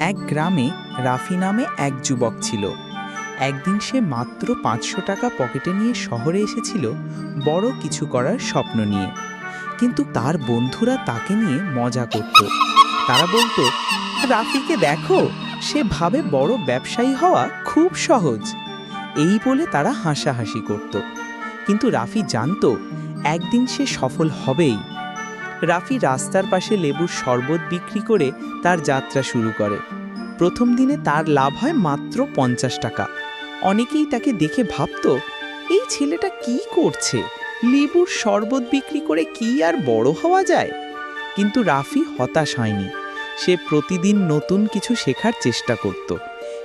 এক গ্রামে রাফি নামে এক যুবক ছিল। একদিন সে মাত্র পাঁচশো টাকা পকেটে নিয়ে শহরে এসেছিল বড় কিছু করার স্বপ্ন নিয়ে। কিন্তু তার বন্ধুরা তাকে নিয়ে মজা করত। তারা বলতো, রাফিকে দেখো, সে ভাবে বড় ব্যবসায়ী হওয়া খুব সহজ। এই বলে তারা হাসাহাসি করত। কিন্তু রাফি জানতো, একদিন সে সফল হবেই। রাফি রাস্তার পাশে লেবুর শরবত বিক্রি করে তার যাত্রা শুরু করে। প্রথম দিনে তার লাভ হয় মাত্র পঞ্চাশ টাকা। অনেকেই তাকে দেখে ভাবতো, এই ছেলেটা কি করছে? লেবুর শরবত বিক্রি করে কি আর বড় হওয়া যায়? কিন্তু রাফি হতাশ হয়নি। সে প্রতিদিন নতুন কিছু শেখার চেষ্টা করত।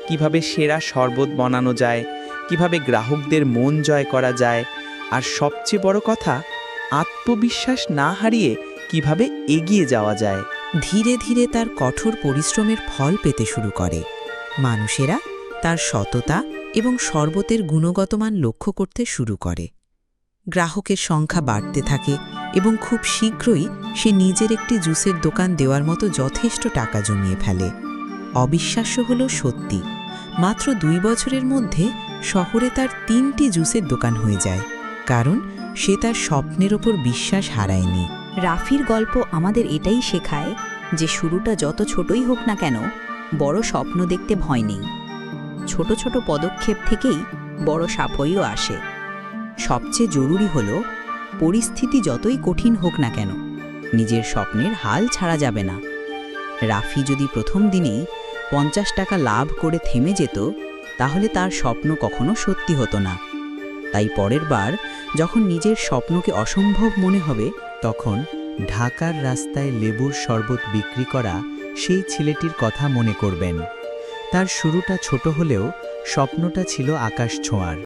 কীভাবে সেরা শরবত বানানো যায়, কীভাবে গ্রাহকদের মন জয় করা যায়, আর সবচেয়ে বড় কথা, আত্মবিশ্বাস না হারিয়ে কীভাবে এগিয়ে যাওয়া যায়। ধীরে ধীরে তার কঠোর পরিশ্রমের ফল পেতে শুরু করে। মানুষেরা তার সততা এবং শরবতের গুণগত মান লক্ষ্য করতে শুরু করে। গ্রাহকের সংখ্যা বাড়তে থাকে এবং খুব শীঘ্রই সে নিজের একটি জুসের দোকান দেওয়ার মতো যথেষ্ট টাকা জমিয়ে ফেলে। অবিশ্বাস্য হল সত্যি, মাত্র দুই বছরের মধ্যে শহরে তার তিনটি জুসের দোকান হয়ে যায়, কারণ সে তার স্বপ্নের ওপর বিশ্বাস হারায়নি। রাফির গল্প আমাদের এটাই শেখায় যে শুরুটা যত ছোটই হোক না কেন, বড় স্বপ্ন দেখতে ভয় নেই। ছোট ছোট পদক্ষেপ থেকেই বড় সাফল্য আসে। সবচেয়ে জরুরি হল পরিস্থিতি যতই কঠিন হোক না কেন, নিজের স্বপ্নের হাল ছাড়া যাবে না। রাফি যদি প্রথম দিনেই পঞ্চাশ টাকা লাভ করে থেমে যেত, তাহলে তার স্বপ্ন কখনো সত্যি হতো না। তাই পরের বার যখন নিজের স্বপ্নকে অসম্ভব মনে হবে তখন ঢাকার রাস্তায় লেবুর শরবত বিক্রি করা সেই ছেলেটির কথা মনে করবেন। তার শুরুটা ছোট হলেও স্বপ্নটা ছিল আকাশ ছোঁয়ার।